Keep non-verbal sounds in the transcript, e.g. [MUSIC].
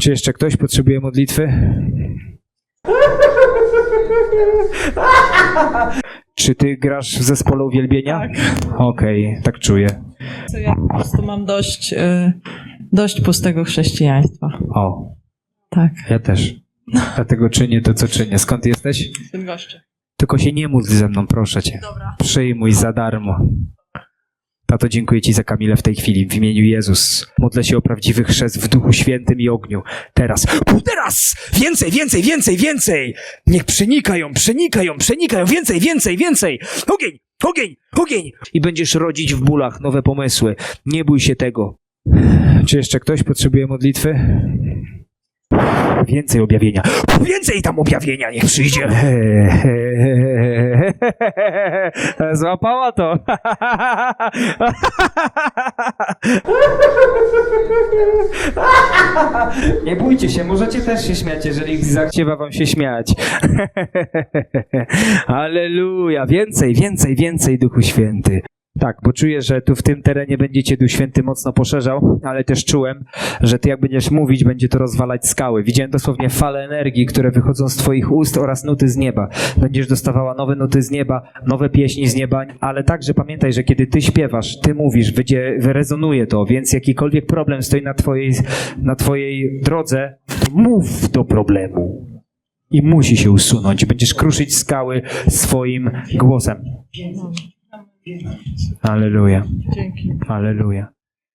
Czy jeszcze ktoś potrzebuje modlitwy? Czy ty grasz w zespole uwielbienia? Tak. Okej, tak czuję. Ja po prostu mam dość, y, dość pustego chrześcijaństwa. O, Tak. ja też. Dlatego czynię to, co czynię. Skąd jesteś? Tym goście. Tylko się nie módl ze mną, proszę cię. Dobra. Przyjmuj za darmo. Tato, dziękuję Ci za Kamilę w tej chwili, w imieniu Jezus. Modlę się o prawdziwy chrzest w Duchu Świętym i ogniu. Teraz, teraz! Więcej, więcej, więcej, więcej! Niech przenikają, przenikają, przenikają, więcej, więcej, więcej! Ogień, ogień, ogień! I będziesz rodzić w bólach nowe pomysły. Nie bój się tego. Czy jeszcze ktoś potrzebuje modlitwy? Więcej objawienia. Więcej tam objawienia, niech przyjdzie. [LAUGHS] Złapała to. [LAUGHS] Nie bójcie się, możecie też się śmiać, jeżeli zachciewa wam się śmiać. [LAUGHS] Aleluja, więcej, więcej, więcej Duchu Święty. Tak, bo czuję, że tu w tym terenie będziecie Duch Święty mocno poszerzał, ale też czułem, że ty jak będziesz mówić, będzie to rozwalać skały. Widziałem dosłownie fale energii, które wychodzą z twoich ust oraz nuty z nieba. Będziesz dostawała nowe nuty z nieba, nowe pieśni z nieba, ale także pamiętaj, że kiedy ty śpiewasz, ty mówisz, wyjdzie, rezonuje to, więc jakikolwiek problem stoi na twojej, na twojej drodze, mów do problemu. I musi się usunąć. Będziesz kruszyć skały swoim głosem. Aleluja. Dzięki. Aleluja.